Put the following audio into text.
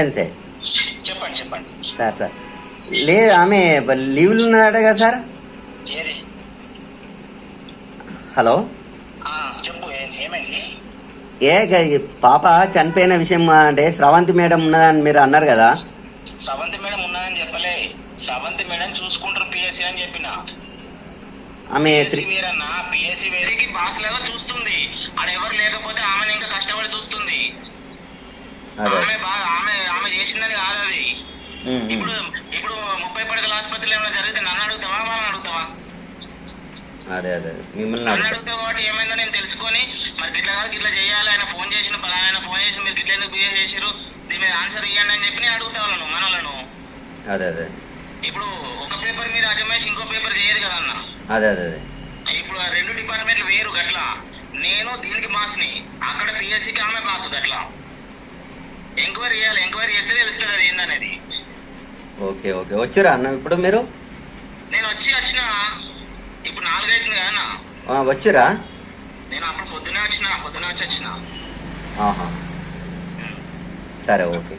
స్టూడెంట్సే చెప్పండి చెప్పండి. Sir sir. లే ఆమె లీవ్లు ఉన్నదట కదా సార్? హలో? ఏ- పాప చనిపోయిన విషయం అంటే స్రవంతి మేడం ఉన్నదని మీరు అన్నారు కదా? మేడం ఉన్నదని చెప్పలే. సవంతి మేడం చూసుకుంటారు పిఎస్సి అని చెప్పిన. ఆమె పిఎస్సి బాస్ లాగా చూస్తుంది. ఆడ ఎవరు లేకపోతే ఆమెను ఇంకా కష్టపడి చూస్తుంది. ఆమె బాగా ఆమె ఆమె చేసిందని కాదు అది. ఇప్పుడు ఇప్పుడు ముప్పై పడకల ఆసుపత్రిలో ఏమైనా జరిగితే నన్ను అడుగుతావా వాళ్ళని అడుగుతావా? అదే అదే. మిమ్మల్ని నన్ను అడుగుతా. అడిగితే కాబట్టి ఏమైందో నేను తెలుసుకొని మరి గిట్లా కాదు గిట్లా చేయాలి. ఆయన ఫోన్ చేసిన పలానా ఆయన ఫోన్ చేసి మీరు గిట్ల ఎందుకు బిహేవ్ చేసారు దీని మీద ఆన్సర్ ఇవ్వండి అని చెప్పి నేను అడుగుతా వాళ్ళను మనలను అదే అదే. ఇప్పుడు ఒక పేపర్ మీద అజమేష్ ఇంకో పేపర్ చేయదు కదా అన్న. అదే అదే ఇప్పుడు రెండు డిపార్ట్మెంట్లు వేరు గట్లా. నేను దీనికి బాస్ని అక్కడ పిఎస్సికి ఆమె బాస్ గట్లా. ఎంక్వైరీ చేయాలి ఎంక్వైరీ చేస్తే తెలుస్తుంది అది ఏందనేది. Okay okay. వచ్చారా అన్న ఇప్పుడు మీరు? నేను వచ్చి వచ్చిన ఇప్పుడు నాలుగైతుంది కదా అన్న. ఆ, వచ్చిరా? నేను అప్పుడు పొద్దునే వచ్చిన పొద్దునే వచ్చి వచ్చిన. ఆహా. సరే ఓకే.